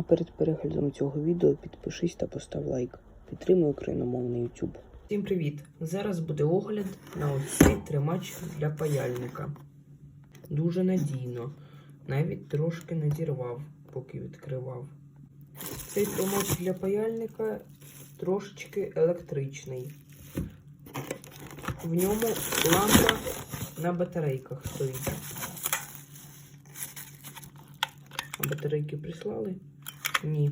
А перед переглядом цього відео підпишись та постав лайк. Підтримуй україномовний YouTube. Всім привіт! Зараз буде огляд на ось цей тримач для паяльника. Дуже надійно. Навіть трошки надірвав, поки відкривав. Цей тримач для паяльника трошечки електричний. В ньому лампа на батарейках стоїть. Батарейки прислали? Ні.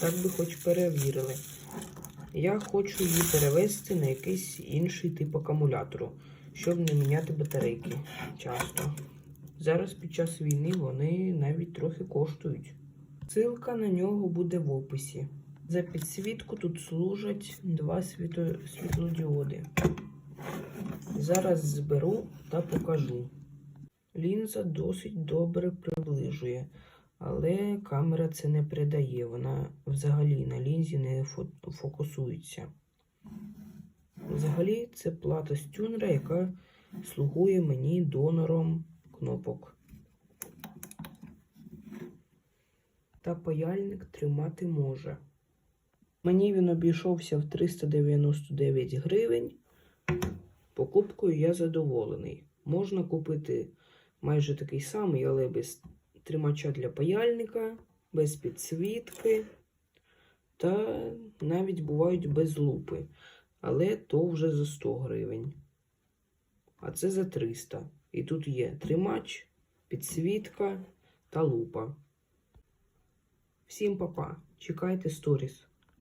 Так би хоч перевірили. Я хочу її перевести на якийсь інший тип акумулятору, щоб не міняти батарейки часто. Зараз під час війни вони навіть трохи коштують. Ссылка на нього буде в описі. За підсвітку тут служать два світло... світлодіоди. Зараз зберу та покажу. Лінза досить добре приближує, але камера це не передає. Вона взагалі на лінзі не фокусується. Взагалі, це плата з тюнера, яка слугує мені донором кнопок. Та паяльник тримати може. Мені він обійшовся в 399 гривень. Покупкою я задоволений. Можна купити майже такий самий, але без тримача для паяльника, без підсвітки. Та навіть бувають без лупи. Але то вже за 100 гривень. А це за 300. І тут є тримач, підсвітка та лупа. Всім папа. Чекайте сторіс.